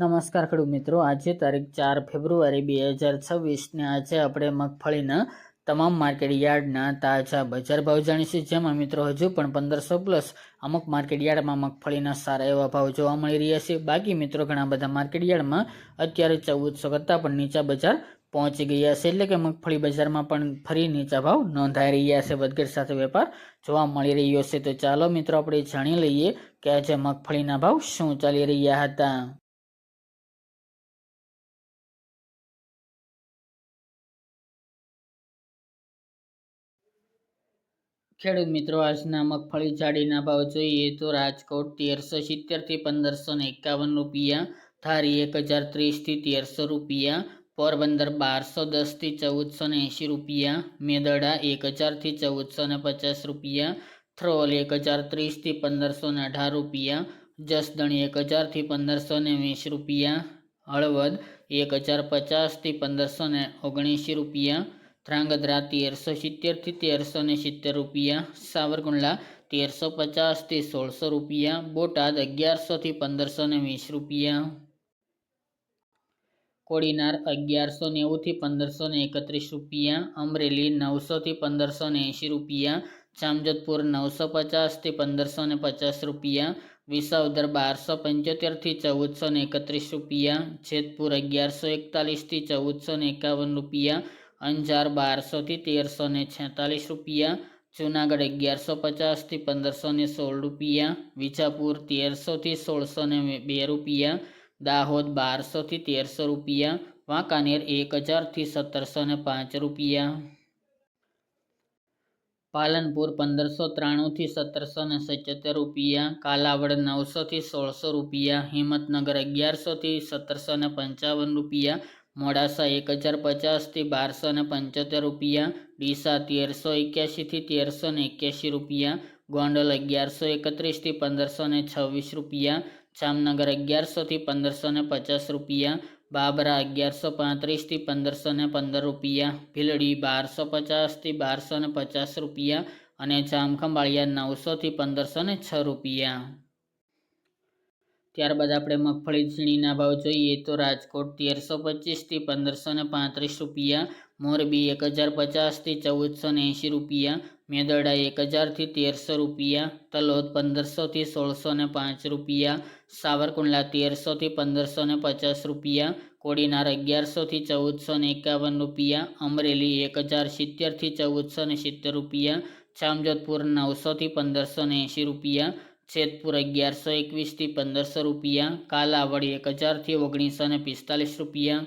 નમસ્કાર ખેડૂત મિત્રો, આજે તારીખ ચાર ફેબ્રુઆરી બે હજાર છવ્વીસને આજે આપણે મગફળીના તમામ માર્કેટ યાર્ડના તાજા બજાર ભાવ જાણીશું. જેમાં મિત્રો હજુ પણ પંદરસો પ્લસ અમુક માર્કેટ યાર્ડમાં મગફળીના સારા એવા ભાવ જોવા મળી રહ્યા છે. બાકી મિત્રો ઘણા બધા માર્કેટ યાર્ડમાં અત્યારે ચૌદસો કરતાં પણ નીચા બજાર પહોંચી ગયા છે. એટલે કે મગફળી બજારમાં પણ ફરી નીચા ભાવ નોંધાઈ રહ્યા છે. વધઘટ સાથે વેપાર જોવા મળી રહ્યો છે. તો ચાલો મિત્રો આપણે જાણી લઈએ કે આજે મગફળીના ભાવ શું ચાલી રહ્યા હતા. ખેડૂત મિત્રો, આજના મગફળી જાડીના ભાવ જોઈએ તો રાજકોટ તેરસો સિત્તેરથી પંદરસો ને એકાવન રૂપિયા, ધારી એક હજાર ત્રીસથી તેરસો રૂપિયા, પોરબંદર બારસો દસથી ચૌદસો ને એંશી રૂપિયા, મેદડા એક હજારથી ચૌદસો ને પચાસ રૂપિયા, થ્રોલ એક હજાર ત્રીસથી પંદરસો ને અઢાર રૂપિયા, જસદણી એક હજારથી પંદરસો ને વીસ રૂપિયા, હળવદ એક હજાર પચાસથી પંદરસો ને ઓગણીસી રૂપિયા ધ્રાંગધ્રા તેરસો સિત્તેરથી તેરસો ને સિત્તેર રૂપિયા, સાવરકુંડલા તેરસો પચાસથી સોળસો રૂપિયા, બોટાદ અગિયારસોથી પંદરસો ને વીસ રૂપિયા. કોડીનાર અગિયારસો નેવુંથી પંદરસો ને એકત્રીસ રૂપિયા, અમરેલી નવસોથી પંદરસો ને એંશી રૂપિયા, જામજોધપુર નવસો પચાસથી પંદરસો ને પચાસ રૂપિયા, વિસાવદર બારસો પંચોતેરથી ચૌદસો ને એકત્રીસ રૂપિયા, જેતપુર અગિયારસો એકતાલીસથી ચૌદસો ને એકાવન રૂપિયા અંજાર બારસોથી તેરસો ને છેતાલીસ રૂપિયા, જૂનાગઢ અગિયારસો પચાસથી પંદરસો ને સોળ રૂપિયા, વિજાપુર તેરસોથી સોળસો ને બે રૂપિયા, દાહોદ બારસોથી તેરસો રૂપિયા, વાંકાનેર એક હજારથી સત્તરસો ને પાંચ રૂપિયા. પાલનપુર પંદરસો ત્રાણુંથી સત્તરસો ને સત્યોતેર રૂપિયા, કાલાવડ નવસોથી સોળસો રૂપિયા, હિંમતનગર અગિયારસોથી સત્તરસો ને પંચાવન રૂપિયા મોડાસા એક હજાર પચાસથી બારસો ને પંચોતેર રૂપિયા, ડીસા તેરસો એક્યાસીથી તેરસો ને એક્યાસી રૂપિયા, ગોંડલ અગિયારસો એકત્રીસથી પંદરસો ને છવ્વીસ રૂપિયા, જામનગર અગિયારસોથી પંદરસો ને પચાસ રૂપિયા, બાબરા અગિયારસો પાંત્રીસથી પંદરસો ને પંદર રૂપિયા, ભીલડી બારસો પચાસથી બારસો ને પચાસ રૂપિયા અને જામખંભાળિયા નવસોથી પંદરસો ને છ રૂપિયા. ત્યારબાદ આપણે મગફળી ઝીણીના ભાવ જોઈએ તો રાજકોટ તેરસો પચીસથી પંદરસો ને પાંત્રીસ રૂપિયા, મોરબી એક હજાર પચાસથી ચૌદસો ને એંશી રૂપિયા મેદરડા એક હજારથી તેરસો રૂપિયા, તલોદ પંદરસોથી સોળસો ને પાંચ રૂપિયા, સાવરકુંડલા તેરસોથી પંદરસો ને પચાસ રૂપિયા, કોડીનાર અગિયારસોથી ચૌદસો ને એકાવન રૂપિયા, અમરેલી એક હજાર સિત્તેરથી ચૌદસો ને સિત્તેર રૂપિયા, જામજોધપુર નવસોથી પંદરસો ને એંશી રૂપિયા જેતપુર અગિયારસો એકવીસથી પંદરસો રૂપિયા કાલાવડ એક હજારથી ઓગણીસો ને પિસ્તાલીસ રૂપિયા